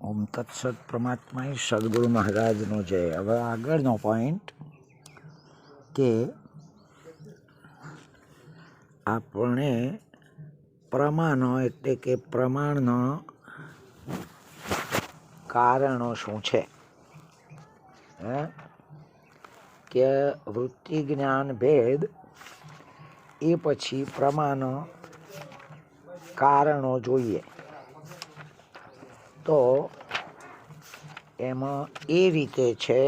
ઓમ તત્સદ પરમાત્મા સદગુરુ મહારાજનો જય. હવે આગળનો પોઈન્ટ કે આપણે પ્રમાણો એટલે કે પ્રમાણનો કારણો શું છે? હે? કે વૃત્તિ જ્ઞાન ભેદ એ પછી પ્રમાણો કારણો જોઈએ. તો એમાં એ રીતે છે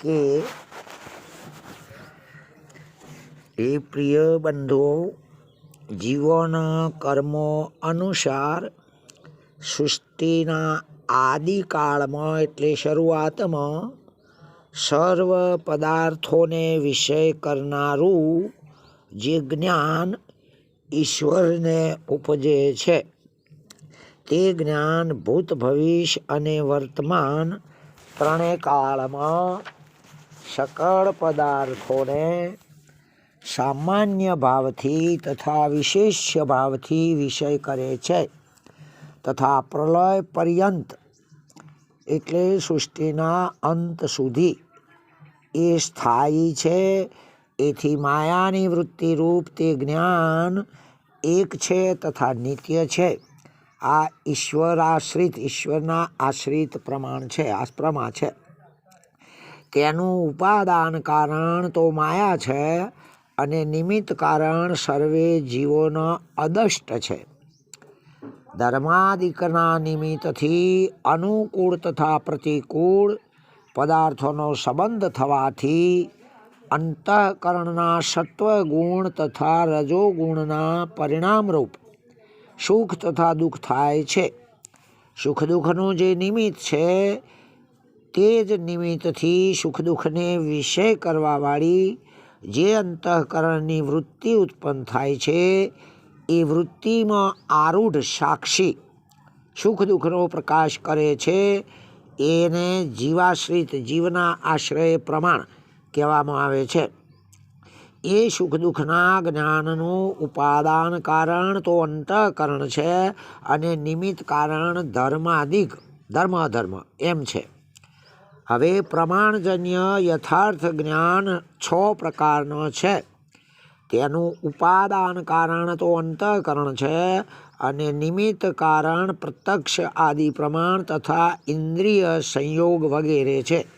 કે એ પ્રિય બંધુઓ જીવોના કર્મો અનુસાર સૃષ્ટિના આદિકાળમાં એટલે શરૂઆતમાં સર્વ પદાર્થોને વિષય કરનારું જે જ્ઞાન ઈશ્વરને ઉપજે છે. તે જ્ઞાન ભૂત ભવિષ્ય અને વર્તમાન ત્રણેય કાળમાં સકળ પદાર્થોને સામાન્ય ભાવથી તથા વિશેષ્ય ભાવથી વિષય કરે છે તથા પ્રલય પર્યંત એટલે સૃષ્ટિના અંત સુધી એ સ્થાયી છે. એથી માયાની વૃત્તિરૂપ તે જ્ઞાન એક છે તથા નિત્ય છે. આ ઈશ્વર આશ્રિત ઈશ્વરના આશ્રિત પ્રમાણ છે, આ છે. તેનું ઉપાદાન કારણ તો માયા છે અને નિમિત્ત કારણ સર્વે જીવોનો અદષ્ટ છે. ધર્માદિકના નિમિત્તથી અનુકૂળ તથા પ્રતિકૂળ પદાર્થોનો સંબંધ થવાથી અંતઃકરણના સત્વગુણ તથા રજોગુણના પરિણામરૂપ સુખ તથા દુઃખ થાય છે. સુખ દુઃખનું જે નિમિત્ત છે, તે જ નિમિત્તથી સુખ દુઃખને વિષય કરવાવાળી જે અંતઃકરણની વૃત્તિ ઉત્પન્ન થાય છે, એ વૃત્તિમાં આરૂઢ સાક્ષી સુખ દુઃખનો પ્રકાશ કરે છે. એને જીવાશ્રિત જીવના આશ્રય પ્રમાણ કહેવામાં આવે છે. એ સુખ દુઃખના જ્ઞાનનું ઉપાદાન કારણ તો અંતઃકરણ છે અને નિમિત્ત કારણ ધર્માદિક ધર્મ અધર્મ એમ છે. હવે પ્રમાણજન્ય યથાર્થ જ્ઞાન છ પ્રકારનો છે. તેનું ઉપાદાન કારણ તો અંતઃકરણ છે અને નિમિત્ત કારણ પ્રત્યક્ષ આદિ પ્રમાણ તથા ઇન્દ્રિય સંયોગ વગેરે છે.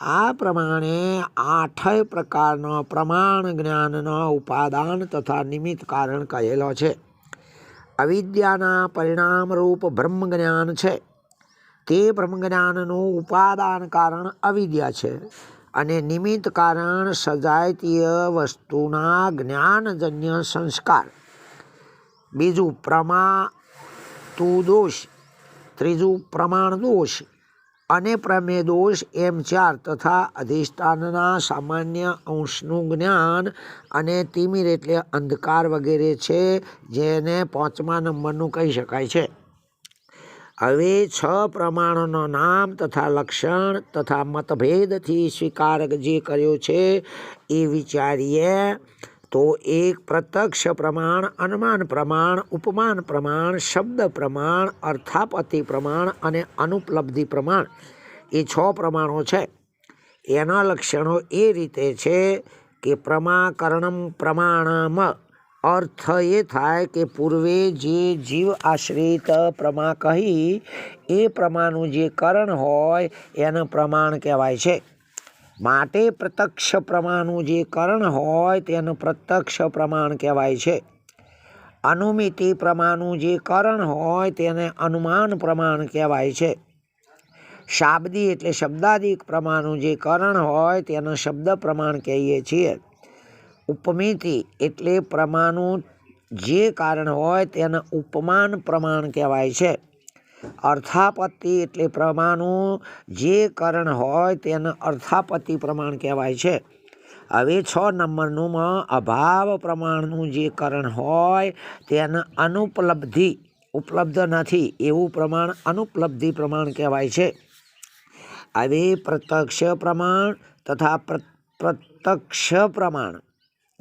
આ પ્રમાણે આઠય પ્રકારનો પ્રમાણ જ્ઞાનનો ઉપાદાન તથા નિમિત્ત કારણ કહેલો છે. અવિદ્યાના પરિણામરૂપ બ્રહ્મજ્ઞાન છે. તે બ્રહ્મજ્ઞાનનું ઉપાદાન કારણ અવિદ્યા છે અને નિમિત્ત કારણ સજાતીય વસ્તુના જ્ઞાનજન્ય સંસ્કાર. બીજું પ્રમા તુદોષ ત્રીજું પ્રમાણ દોષ અને પ્રમેય દોષ એમ ચાર તથા અધિષ્ઠાનના સામાન્ય અંશનું જ્ઞાન અને તિમિર એટલે અંધકાર વગેરે છે, જેને પાંચમા નંબરનું કહી શકાય છે. હવે છ પ્રમાણોનો નામ તથા લક્ષણ તથા મતભેદથી સ્વીકાર જે કર્યો છે, એ વિચારીએ. તો એક પ્રત્યક્ષ પ્રમાણ, અનુમાન પ્રમાણ, ઉપમાન પ્રમાણ, શબ્દ પ્રમાણ અર્થાપતિ પ્રમાણ અને અનુપલબ્ધિ પ્રમાણ. એ છ પ્રમાણો છે. એના લક્ષણો એ રીતે છે કે પ્રમાકરણમ પ્રમાણમ. અર્થ એ થાય કે પૂર્વે જે જીવ આશ્રિત પ્રમા કહી, એ પ્રમાનું જે કરણ હોય, એને પ્રમાણ કહેવાય છે. માટે પ્રત્યક્ષ પ્રમાણનું જે કરણ હોય તેનું પ્રત્યક્ષ પ્રમાણ કહેવાય છે. અનુમિતિ પ્રમાણનું જે કરણ હોય તેને અનુમાન પ્રમાણ કહેવાય છે. શાબ્દી એટલે શબ્દાદિક પ્રમાણનું જે કરણ હોય તેને શબ્દ પ્રમાણ કહીએ છીએ. ઉપમિતિ એટલે પ્રમાણનું જે કારણ હોય તેને ઉપમાન પ્રમાણ કહેવાય છે. અર્થાપત્તિ એટલે પ્રમાણનું જે કરણ હોય તેને અર્થાપત્તિ પ્રમાણ કહેવાય છે. હવે છ નંબરનુંમાં અભાવ પ્રમાણનું જે કરણ હોય તેને અનુપલબ્ધિ. ઉપલબ્ધ નથી. એવું પ્રમાણ અનુપલબ્ધિ પ્રમાણ કહેવાય છે. હવે પ્રત્યક્ષ પ્રમાણ તથા પ્રત્યક્ષ પ્રમાણ.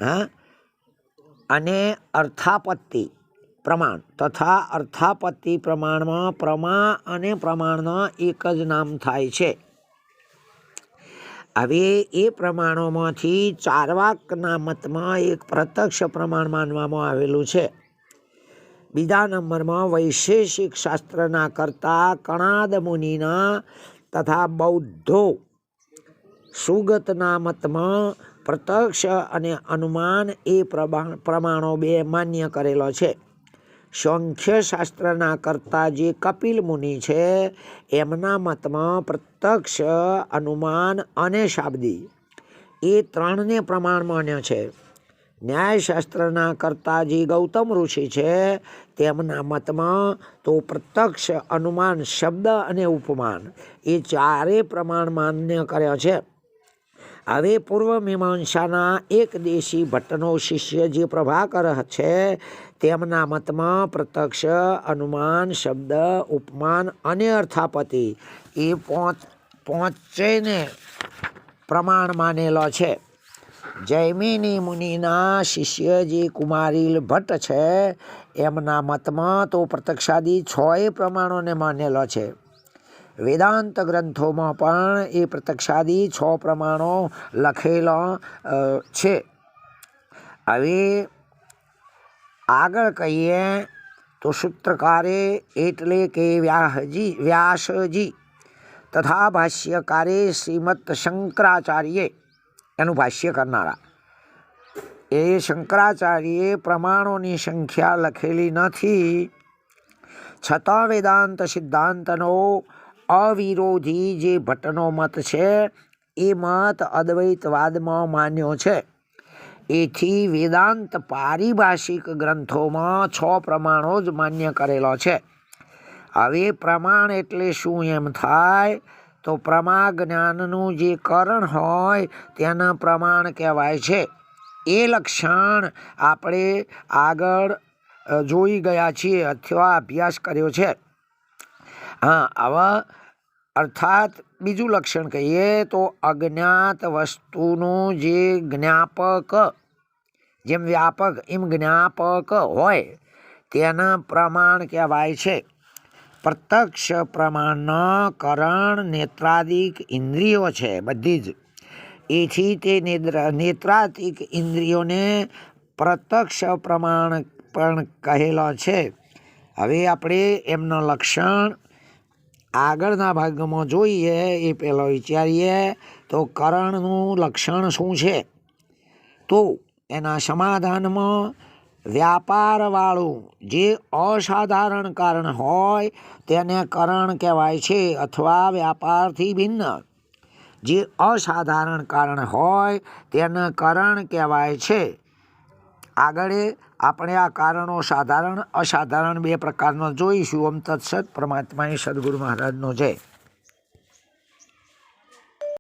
હા? અને અર્થાપત્તિ. પ્રમાણ. તથા અર્થાપત્તિ પ્રમાણમાં પ્રમા અને પ્રમાણના એક જ નામ થાય છે. હવે એ પ્રમાણોમાંથી ચારવાકના મતમાં એક પ્રત્યક્ષ પ્રમાણ માનવામાં આવેલું છે. બીજા નંબરમાં વૈશેષિક શાસ્ત્રના કરતા કણાદ મુનિના તથા બૌદ્ધો સુગતના મતમાં પ્રત્યક્ષ અને અનુમાન એ પ્રમાણ બે માન્ય કરેલો છે. શાસ્ત્રના કરતા જે કપિલ મુનિ છે, એમના મતમાં પ્રત્યક્ષ અનુમાન અને શાબ્દી. એ ત્રણને પ્રમાણ માન્ય છે. ન્યાયશાસ્ત્રના કરતા જે ગૌતમ ઋષિ છે, તેમના મતમાં તો પ્રત્યક્ષ અનુમાન, શબ્દ અને ઉપમાન, એ ચારે પ્રમાણ માન્ય કર્યા છે. હવે પૂર્વ મીમાંસાના એક દેશી ભટ્ટનો શિષ્ય જે પ્રભાકર છે, તેમના મતમાં પ્રત્યક્ષ, અનુમાન, શબ્દ, ઉપમાન અને અર્થાપતિ એ પોચ પહોંચેને પ્રમાણ માનેલો છે. જૈમિની મુનિના શિષ્ય જે કુમારીલ ભટ્ટ છે, એમના મતમાં તો પ્રત્યક્ષાદી છએ પ્રમાણોને માનેલો છે. વેદાંત ગ્રંથોમાં પણ એ પ્રત્યક્ષાદી છ પ્રમાણો લખેલા છે. હવે આગળ કહીએ તો સૂત્રકારે એટલે કે વ્યાસજી વ્યાસજી તથા ભાષ્યકારે શ્રીમદ શંકરાચાર્યે, એનું ભાષ્ય કરનારા. એ શંકરાચાર્યે પ્રમાણોની સંખ્યા લખેલી નથી. છતાં વેદાંત સિદ્ધાંતનો અવિરોધી જે ભટ્ટનો મત છે, એ મત અદ્વૈતવાદમાં માન્યો છે. એથી વેદાંત પારિભાષિક ગ્રંથોમાં છ પ્રમાણો જ માન્ય કરેલો છે. હવે પ્રમાણ એટલે શું એમ થાય? તો પ્રમા જ્ઞાનનું જે કરણ હોય, તેના પ્રમાણ કહેવાય છે. એ લક્ષણ આપણે આગળ જોઈ ગયા છીએ, અથવા અભ્યાસ કર્યો છે. હા, આવા અર્થાત બીજું લક્ષણ કહીએ તો અજ્ઞાત વસ્તુનું જે જ્ઞાપક, જેમ વ્યાપક, એમ જ્ઞાપક હોય, તેના પ્રમાણ કહેવાય છે. પ્રત્યક્ષ પ્રમાણના કરણ નેત્રાદિક ઇન્દ્રિયો છે, બધી જ. એથી તે નેત્ર, નેત્રાદિક ઇન્દ્રિયોને પ્રત્યક્ષ પ્રમાણ પણ કહેલો છે. હવે આપણે એમનું લક્ષણ આગળના ભાગમાં જોઈએ, એ પહેલાં વિચારીએ તો કરણનું લક્ષણ શું છે? તો એના સમાધાનમાં વ્યાપારવાળું જે અસાધારણ કારણ હોય તેને કરણ કહેવાય છે અથવા વ્યાપારથી ભિન્ન. જે અસાધારણ કારણ હોય તેને કરણ કહેવાય છે. આગળ આપણે આ કારણો સાધારણ, અસાધારણ બે પ્રકારનો જોઈશું. ઓમ તત્સત પરમાત્માએ સદગુરુ મહારાજનો જય.